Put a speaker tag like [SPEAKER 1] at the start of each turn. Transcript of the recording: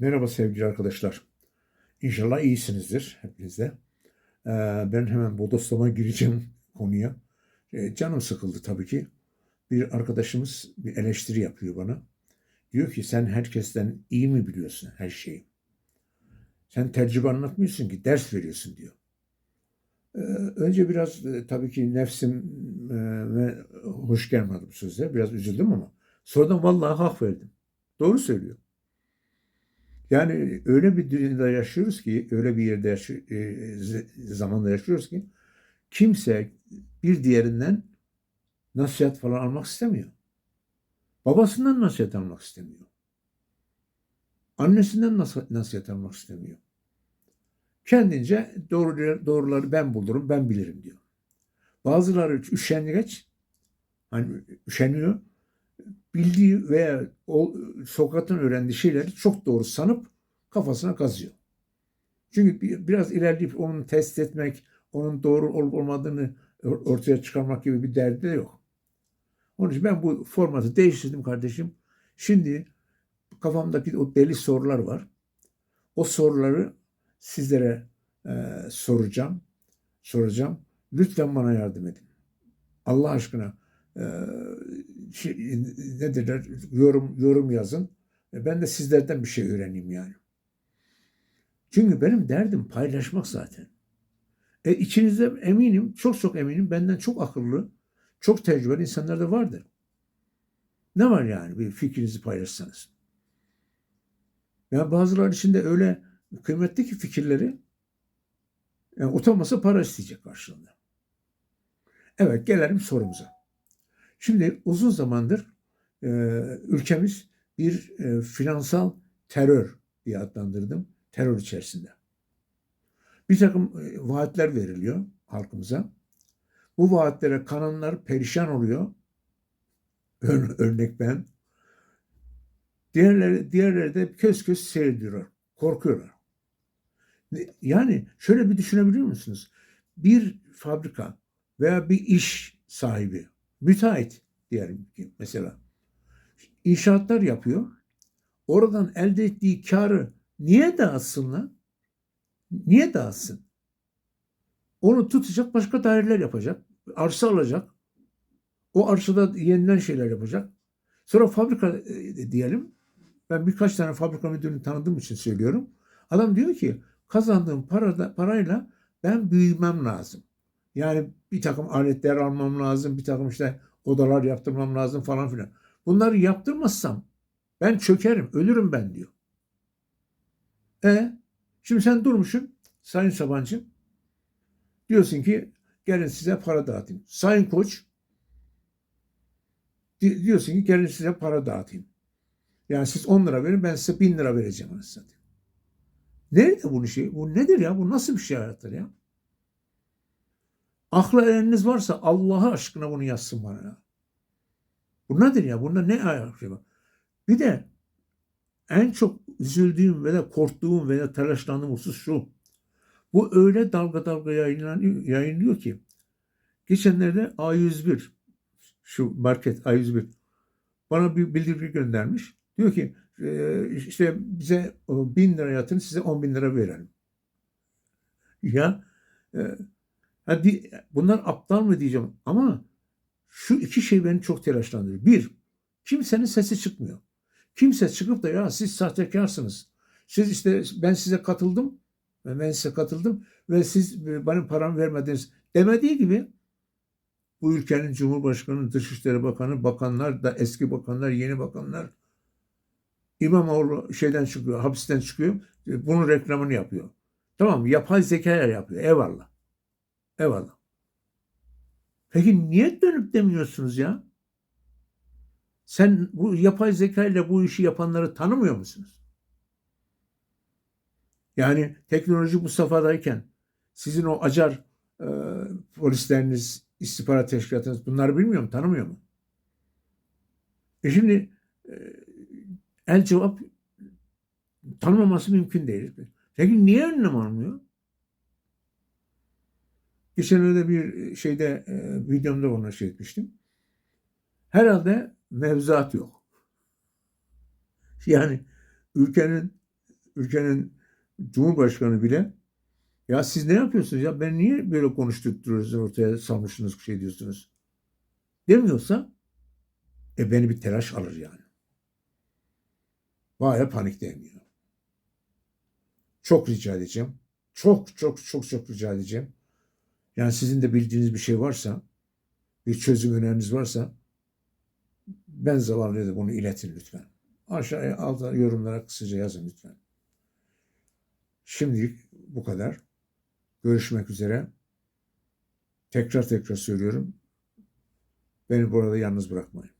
[SPEAKER 1] Merhaba sevgili arkadaşlar. İnşallah iyisinizdir hepiniz de. Ee, ben hemen bodoslama gireceğim konuya. Ee, canım sıkıldı tabii ki. Bir arkadaşımız bir eleştiri yapıyor bana. Diyor ki sen herkesten iyi mi biliyorsun her şeyi? Sen tecrübe anlatmıyorsun ki ders veriyorsun diyor. Ee, önce biraz e, tabii ki nefsim e, hoş gelmedi bu sözler. Biraz üzüldüm ama sonradan vallahi hak verdim. Doğru söylüyor. Yani öyle bir dünyada yaşıyoruz ki, öyle bir yerde yaşı- e, zamanda yaşıyoruz ki kimse bir diğerinden nasihat falan almak istemiyor. Babasından nasihat almak istemiyor. Annesinden nas- nasihat almak istemiyor. Kendince doğru, doğruları ben bulurum, ben bilirim diyor. Bazıları üşengeç, hani üşeniyor, bildiği veya o Sokrat'ın öğrendiği şeyleri çok doğru sanıp kafasına kazıyor. Çünkü bir- biraz ilerleyip onu test etmek, onun doğru olup olmadığını or- ortaya çıkarmak gibi bir derdi de yok. Onun için ben bu formatı değiştirdim kardeşim. Şimdi kafamdaki o deli sorular var. O soruları sizlere e, soracağım. Soracağım. Lütfen bana yardım edin. Allah aşkına e, şey, ne derler yorum yorum yazın. E, Ben de sizlerden bir şey öğreneyim yani. Çünkü benim derdim paylaşmak zaten. E içinizde eminim, çok çok eminim benden çok akıllı, çok tecrübeli insanlar da vardır. Ne var yani bir fikrinizi paylaşsanız? Yani bazıları içinde öyle kıymetli ki fikirleri yani utanmasa para isteyecek karşılığında. Evet gelelim sorumuza. Şimdi uzun zamandır e, ülkemiz bir e, finansal terör diye adlandırdım. Terör içerisinde. Bir takım e, vaatler veriliyor halkımıza. Bu vaatlere kananlar perişan oluyor. Ör- örnek ben. Diğerleri, diğerleri de köz köz seyrediyorlar. Korkuyorlar. Yani şöyle bir düşünebiliyor musunuz? Bir fabrika veya bir iş sahibi, müteahhit diyelim ki mesela inşaatlar yapıyor. Oradan elde ettiği karı niye dağıtsın lan? Niye dağıtsın? Onu tutacak başka daireler yapacak. Arsa alacak. O arsada yeniden şeyler yapacak. Sonra fabrika e, diyelim. Ben birkaç tane fabrika müdürünü tanıdığım için söylüyorum. Adam diyor ki kazandığım parada, parayla ben büyümem lazım. Yani bir takım aletler almam lazım. Bir takım işte odalar yaptırmam lazım falan filan. Bunları yaptırmazsam ben çökerim, ölürüm ben diyor. E şimdi sen durmuşsun Sayın Sabancı. Diyorsun ki gelin size para dağıtayım. Sayın Koç di- diyorsun ki gelin size para dağıtayım. Yani siz 10 lira verin ben size 1000 lira vereceğim anasını satayım. Nerede bu şey? Bu nedir ya? Bu nasıl bir şey hayattır ya? Akla ereniniz varsa Allah'a aşkına bunu yazsın bana ya. Bu nedir ya? Bunda ne ayak şey var? Bir de en çok üzüldüğüm ve de korktuğum ve de telaşlandığım husus şu. Bu öyle dalga dalga yayınlanıyor, yayınlıyor ki geçenlerde A101 şu market A101 bana bir bildiri göndermiş. Diyor ki işte bize bin lira yatırın size on bin lira verelim. Ya hadi bunlar aptal mı diyeceğim ama şu iki şey beni çok telaşlandırıyor. Bir, kimsenin sesi çıkmıyor. Kimse çıkıp da ya siz sahtekarsınız. Siz işte ben size katıldım. Ben size katıldım ve siz bana paramı vermediniz demediği gibi bu ülkenin Cumhurbaşkanı, Dışişleri Bakanı, bakanlar da eski bakanlar, yeni bakanlar İmamoğlu şeyden çıkıyor, hapisten çıkıyor. Bunun reklamını yapıyor. Tamam? Yapay zekalar yapıyor. Eyvallah. Eyvallah. Peki niye dönüp demiyorsunuz ya? Sen bu yapay zeka ile bu işi yapanları tanımıyor musunuz? Yani teknoloji bu safhadayken sizin o acar e, polisleriniz, istihbarat teşkilatınız bunları bilmiyor mu, tanımıyor mu? E şimdi e, el cevap tanımaması mümkün değil. Peki niye önlem almıyor? Geçenlerde bir şeyde e, videomda onu şey etmiştim. Herhalde mevzuat yok. Yani ülkenin ülkenin Cumhurbaşkanı bile ya siz ne yapıyorsunuz ya ben niye böyle konuşturtuyoruz ortaya salmışsınız şey diyorsunuz demiyorsa e beni bir telaş alır yani. Baya panikleyemiyor. Çok rica edeceğim. Çok çok çok çok rica edeceğim. Yani sizin de bildiğiniz bir şey varsa, bir çözüm öneriniz varsa ben zavallıya da bunu iletin lütfen. Aşağıya alta yorumlara kısaca yazın lütfen. Şimdilik bu kadar. Görüşmek üzere. Tekrar tekrar söylüyorum. Beni burada yalnız bırakmayın.